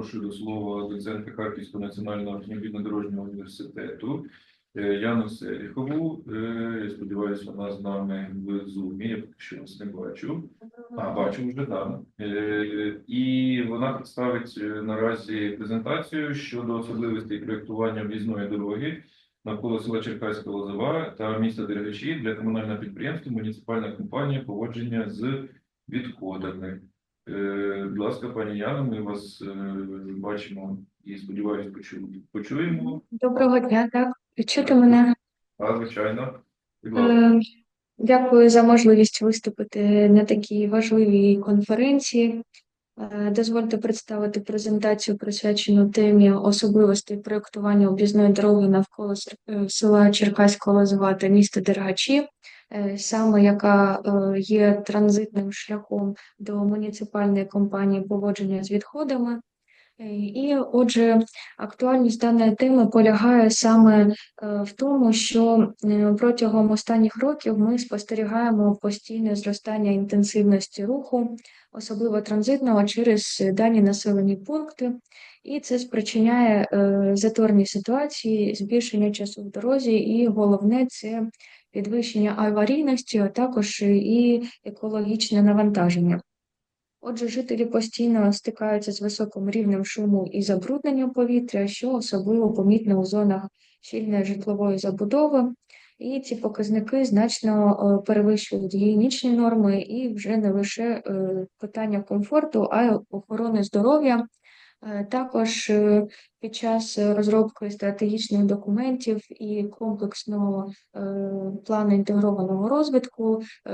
запрошую до слова доцента Харківського національного автомобільно-дорожнього університету е, Яну Селіхову. Е, Я сподіваюся, вона з нами в зумі. Я поки що вас не бачу. А, бачу вже да. Е, І вона представить наразі презентацію щодо особливостей проєктування в'їзної дороги навколо села Черкаська Лозова та міста Дергачі для комунального підприємства муніципальна компанія поводження з відходами. Е, Будь ласка, пані Яна, ми вас е, бачимо і сподіваюся, почу- почуємо. Доброго дня, так. Чути мене? А, звичайно. Будь ласка. Е, Дякую за можливість виступити на такій важливій конференції. Дозвольте представити презентацію, присвячену темі особливостей проєктування об'їзної дороги навколо села Черкаського Лозова та міста Дергачі, саме яка е, є транзитним шляхом до муніципальної компанії поводження з відходами. Е, І, отже, актуальність даної теми полягає саме е, в тому, що е, протягом останніх років ми спостерігаємо постійне зростання інтенсивності руху, особливо транзитного, через дані населені пункти, і це спричиняє е, заторні ситуації, збільшення часу в дорозі, і головне це підвищення аварійності, а також і екологічне навантаження. Отже, жителі постійно стикаються з високим рівнем шуму і забрудненням повітря, що особливо помітно у зонах щільної житлової забудови. І ці показники значно е, перевищують гігієнічні норми і вже не лише е, питання комфорту, а й охорони здоров'я. Е, Також е, під час розробки стратегічних документів і комплексного е, плану інтегрованого розвитку е,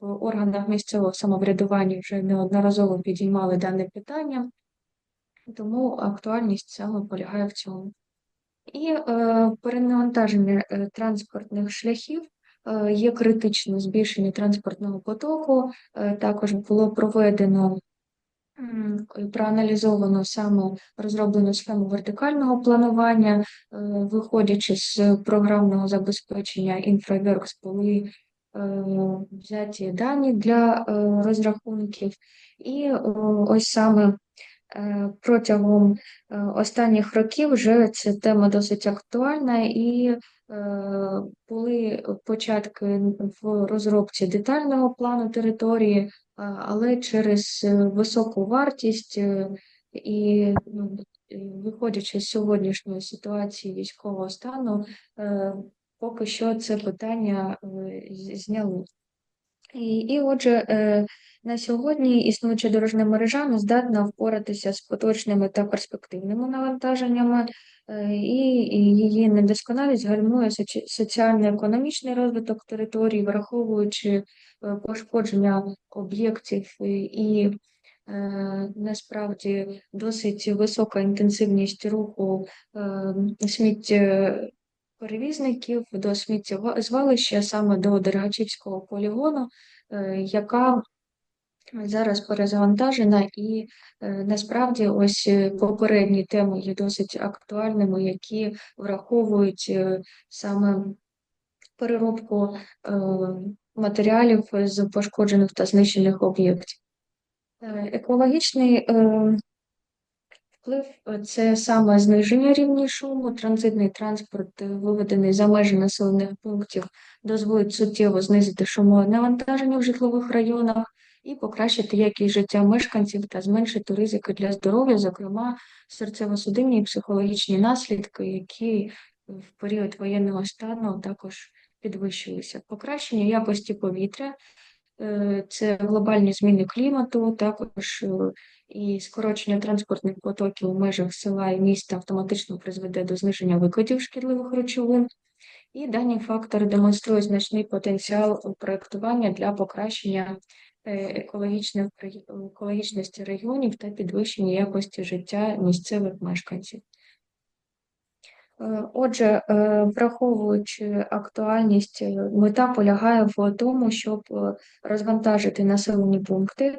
в органах місцевого самоврядування вже неодноразово підіймали дане питання, тому актуальність саме полягає в цьому. І е, перенавантаження е, транспортних шляхів е, є критичне збільшення транспортного потоку. Е, також було проведено проаналізовано саме розроблену схему вертикального планування, е, виходячи з програмного забезпечення InfraWorks були е, взяті дані для е, розрахунків. І ось саме протягом останніх років вже ця тема досить актуальна і були початки в розробці детального плану території, але через е, високу вартість е, і ну, е, виходячи з сьогоднішньої ситуації військового стану, е, поки що це питання зняли. І, і отже, на сьогодні існуюча дорожня мережа не здатна впоратися з поточними та перспективними навантаженнями, і, і її недосконалість гальмує соці- соціально-економічний розвиток території, враховуючи е, пошкодження об'єктів. І, е, насправді досить висока інтенсивність руху е, сміття перевізників до сміттєзвалища саме до Дергачівського полігону, е, яка зараз перезавантажена, і е, насправді ось е, попередні теми є досить актуальними, які враховують е, саме переробку матеріалів з пошкоджених та знищених об'єктів. Екологічний Вплив це саме зниження рівня шуму, транзитний транспорт, виведений за межі населених пунктів, дозволить суттєво знизити шумове навантаження в житлових районах і покращити якість життя мешканців та зменшити ризики для здоров'я, зокрема серцево-судинні і психологічні наслідки, які в період воєнного стану також підвищилися. Покращення якості повітря. е, Це глобальні зміни клімату, також е, і скорочення транспортних потоків у межах села і міста автоматично призведе до зниження викидів шкідливих речовин. І дані фактори демонструють значний потенціал у проєктування для покращення е, екологічності регіонів та підвищення якості життя місцевих мешканців. Е, Отже, е, враховуючи актуальність, мета полягає в тому, щоб розвантажити населені пункти.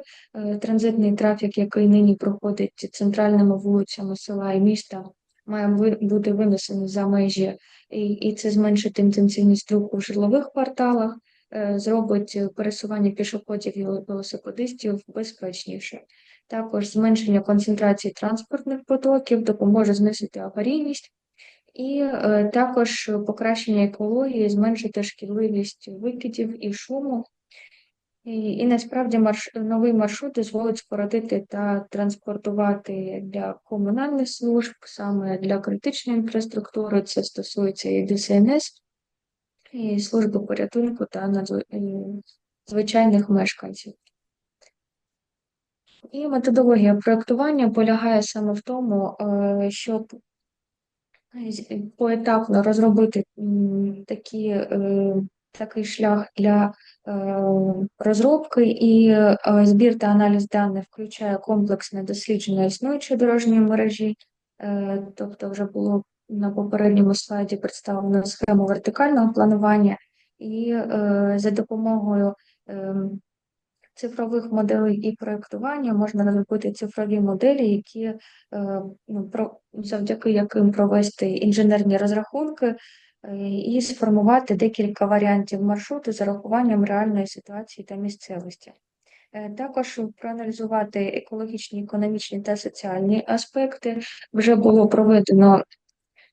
Транзитний трафік, який нині проходить центральними вулицями села і міста, має бути винесений за межі, і, це зменшить інтенсивність руху в житлових кварталах, е, зробить пересування пішоходів і велосипедистів безпечніше. також зменшення концентрації транспортних потоків, допоможе знизити аварійність, і е, також покращення екології, зменшити шкідливість викидів і шуму. І, і насправді марш... новий маршрут дозволить скоротити та транспортувати для комунальних служб, саме для критичної інфраструктури. Це стосується і ДСНС, і служби порятунку та надзв... звичайних мешканців. І методологія проєктування полягає саме в тому, е, щоб поетапно розробити такі, е, такий шлях для е, розробки, і е, збір та аналіз даних включає комплексне дослідження існуючої дорожньої мережі, Е, тобто вже було на попередньому слайді представлено схему вертикального планування, і за допомогою цифрових моделей і проєктування можна розробити цифрові моделі, які ну, завдяки яким провести інженерні розрахунки і сформувати декілька варіантів маршруту з урахуванням реальної ситуації та місцевості. Е, Також проаналізувати екологічні, економічні та соціальні аспекти. Вже було проведено,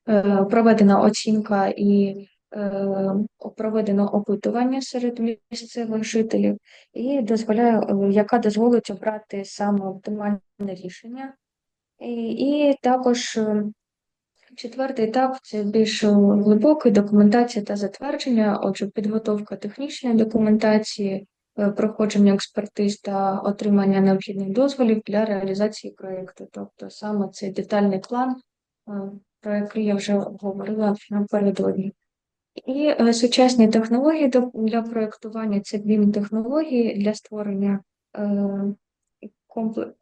е, проведена оцінка і е, проведено опитування серед місцевих жителів, і дозволяє, е, яка дозволить обрати саме оптимальне рішення. І, також е, четвертий етап це більш глибокий документація та затвердження, отже, підготовка технічної документації, е, проходження експертиз та отримання необхідних дозволів для реалізації проєкту. Тобто саме цей детальний план, е, про який я вже говорила напередодні. І е, сучасні технології для проєктування це BIM технології для створення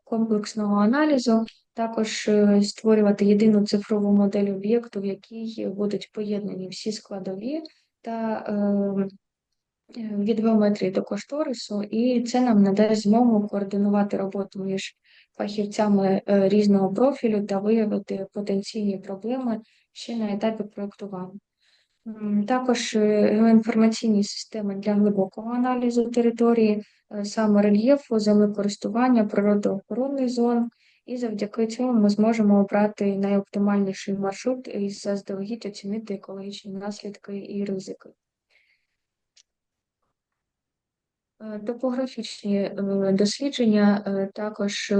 комплексного аналізу, також е, створювати єдину цифрову модель об'єкту, в якій будуть поєднані всі складові та е, від геометрії до кошторису, і це нам надасть змогу координувати роботу між фахівцями е, різного профілю та виявити потенційні проблеми ще на етапі проєктування. Також е, геоінформаційні системи для глибокого аналізу території, е, саме рельєфу, землекористування, природоохоронних зон, і завдяки цьому ми зможемо обрати найоптимальніший маршрут і заздалегідь оцінити екологічні наслідки і ризики. Е, Топографічні дослідження також,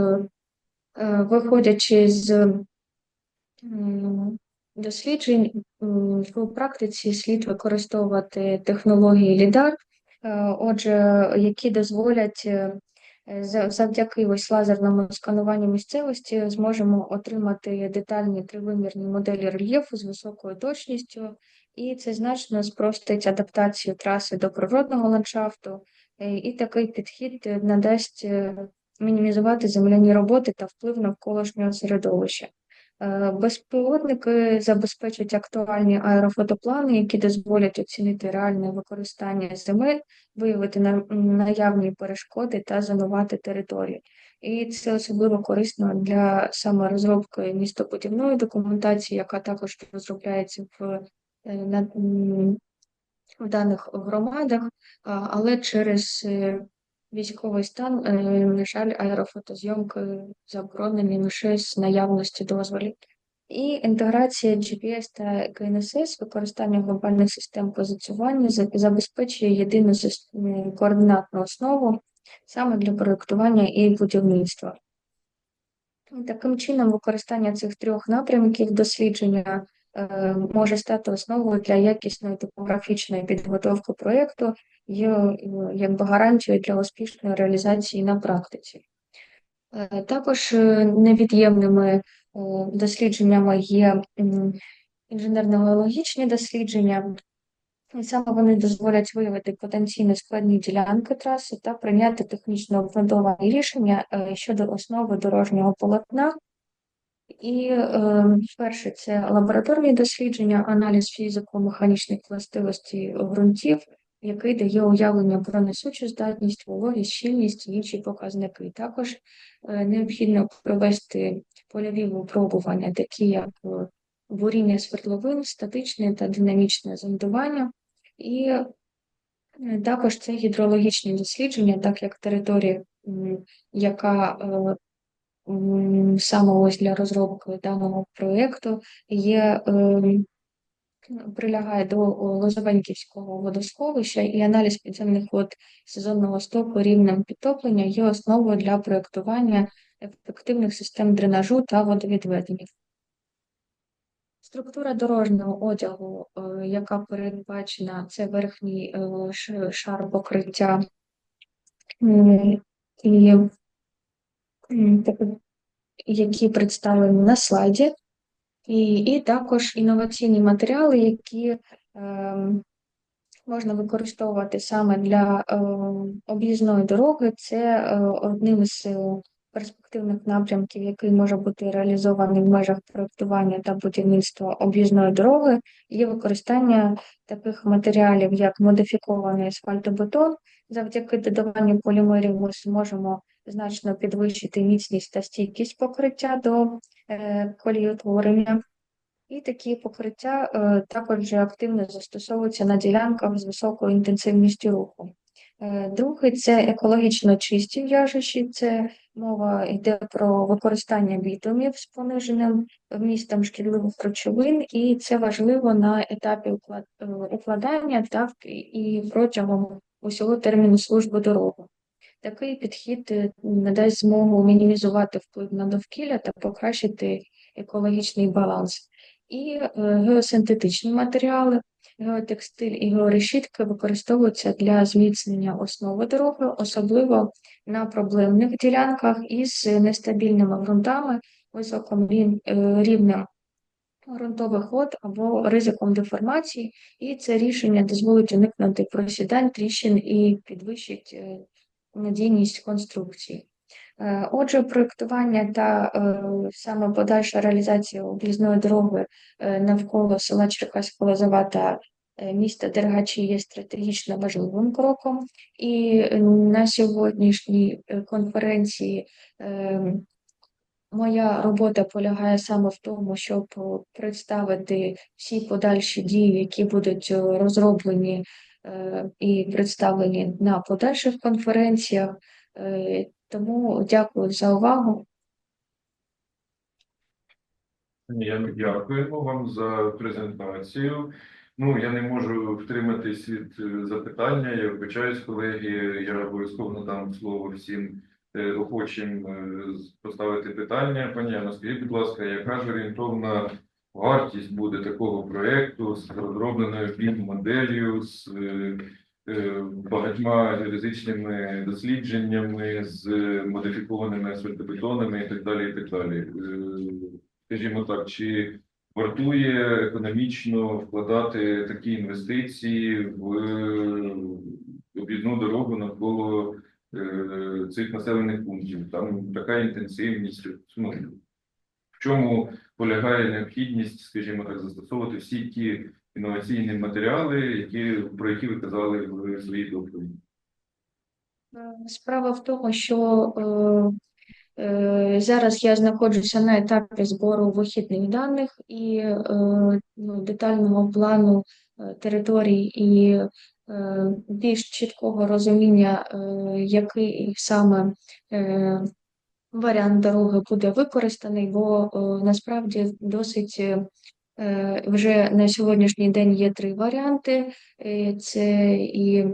виходячи з досліджень, в практиці слід використовувати технології лідар, е, отже, які дозволять е, завдяки ось лазерному скануванню місцевості зможемо отримати детальні тривимірні моделі рельєфу з високою точністю, і це значно спростить адаптацію траси до природного ландшафту. Е, І такий підхід надасть мінімізувати земляні роботи та вплив навколишнього середовища. Е, Безпілотники забезпечать актуальні аерофотоплани, які дозволять оцінити реальне використання земель, виявити на- наявні перешкоди та зонувати територію. І це особливо корисно для саме розробки містобудівної документації, яка також розробляється в, е, в даних громадах, але через е, військовий стан, е, на жаль, аерофотозйомки заборонені лише з наявності дозволів. І інтеграція GPS та КНСС, використання глобальних систем позиціювання забезпечує єдину координатну основу саме для проєктування і будівництва. Таким чином, використання цих трьох напрямків дослідження е, може стати основою для якісної топографічної підготовки проєкту і е, якби гарантією для успішної реалізації на практиці. Е, Також е, невід'ємними е, дослідженнями є інженерно-геологічні дослідження, і саме вони дозволять виявити потенційно складні ділянки траси та прийняти технічно обґрунтовані рішення е, щодо основи дорожнього полотна. І е, перше це лабораторні дослідження, аналіз фізико-механічних властивостей ґрунтів, який дає уявлення про несучу здатність, вологість, щільність і інші показники. Також е, необхідно провести польові випробування, такі як е, буріння свердловин, статичне та динамічне зондування. І е, також це гідрологічні дослідження, так як територія, яка е, саме ось для розробки даного проєкту є ем, прилягає до о, Лозовенківського водосховища і аналіз підземних вод сезонного стоку рівнем підтоплення є основою для проєктування ефективних систем дренажу та водовідведення. Структура дорожнього одягу, е, яка передбачена, це верхній е, шар покриття і які представлені на слайді, і, і також інноваційні матеріали, які ем, можна використовувати саме для е, об'їзної дороги. Це е, одним із е, перспективних напрямків, який може бути реалізований в межах проектування та будівництва об'їзної дороги, є використання таких матеріалів, як модифікований асфальтобетон. Завдяки додаванню полімерів ми зможемо значно підвищити міцність та стійкість покриття до е, колієтворення. І такі покриття е, також активно застосовуються на ділянках з високою інтенсивністю руху. Е, Другий це екологічно чисті в'яжучі, це мова йде про використання бітумів з пониженим вмістом шкідливих речовин, і це важливо на етапі уклад- е, укладання та і протягом усього терміну служби дороги. Такий підхід е, надасть змогу мінімізувати вплив на довкілля та покращити екологічний баланс. І е, геосинтетичні матеріали, геотекстиль і георешітки використовуються для зміцнення основи дороги, особливо на проблемних ділянках із нестабільними ґрунтами, високим е, рівнем ґрунтових вод або ризиком деформації, і це рішення дозволить уникнути просідань, тріщин і підвищить надійність конструкції. Е, Отже, проєктування та е, саме подальша реалізація об'їзної дороги е, навколо села Черкаська Лозова та міста Дергачі є стратегічно важливим кроком. І на сьогоднішній конференції моя робота полягає саме в тому, щоб представити всі подальші дії, які будуть розроблені і представлені на подальших конференціях. Е, Тому дякую за увагу. Дякуємо вам за презентацію. Ну, я не можу втриматись від е, запитання. Я вибачаюсь, колеги. Я обов'язково надам слово всім е, охочим е, поставити питання. Пані Яно, скажіть, будь ласка, яка ж орієнтовна вартість буде такого проєкту з розробленою моделлю з е, е, багатьма фізичними дослідженнями, з модифікованими асфальтобетонами і так далі. І так далі. Е, скажімо так, чи вартує економічно вкладати такі інвестиції в об'їзну дорогу навколо цих населених пунктів? Там така інтенсивність. Ну, в чому полягає необхідність, скажімо так, застосовувати всі ті інноваційні матеріали, які про які ви казали в своїй доповіді? Е, Справа в тому, що е, е, зараз я знаходжуся на етапі збору вихідних даних і е, ну, детального плану е, територій і е, більш чіткого розуміння, е, який саме е, варіант дороги буде використаний, бо е, насправді досить. е, Вже на сьогоднішній день є три варіанти. Е, Це і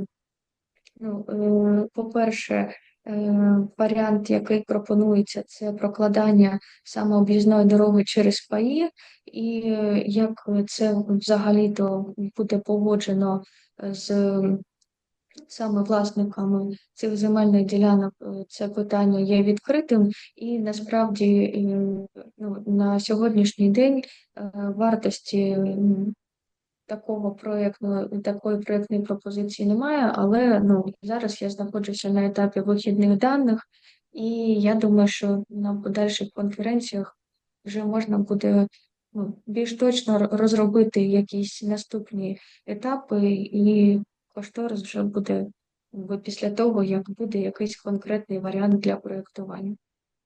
Ну, е, по-перше, е, варіант, який пропонується, це прокладання саме об'їзної дороги через паї, і е, як це взагалі-то буде погоджено з саме власниками цих земельних ділянок, е, це питання є відкритим, і насправді е, ну, на сьогоднішній день е, вартості такого проєктної, такої проєктної пропозиції немає, але ну, зараз я знаходжуся на етапі вихідних даних, і я думаю, що на подальших конференціях вже можна буде ну, більш точно розробити якісь наступні етапи, і кошторис вже буде після того, як буде якийсь конкретний варіант для проєктування.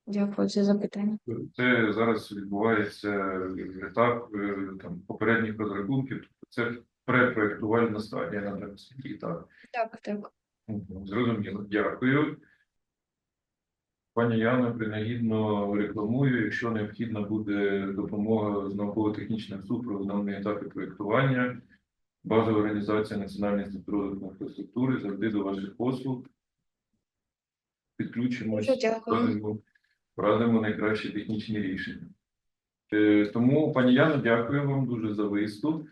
Дякую за запитання. Це зараз відбувається етап е, там попередніх розрахунків, тобто це препроектувальна стадія на даному. Так, Так, так. Зрозуміло, дякую. Пані Яна принагідно рекламую, якщо необхідна буде допомога з науково-технічним супроводом на етапі проєктування, базова організація Національної структури інфраструктури завжди до ваших послуг. Підключимося, радимо найкращі технічні рішення. Е, Тому, пані Яно, дякую вам дуже за виступ.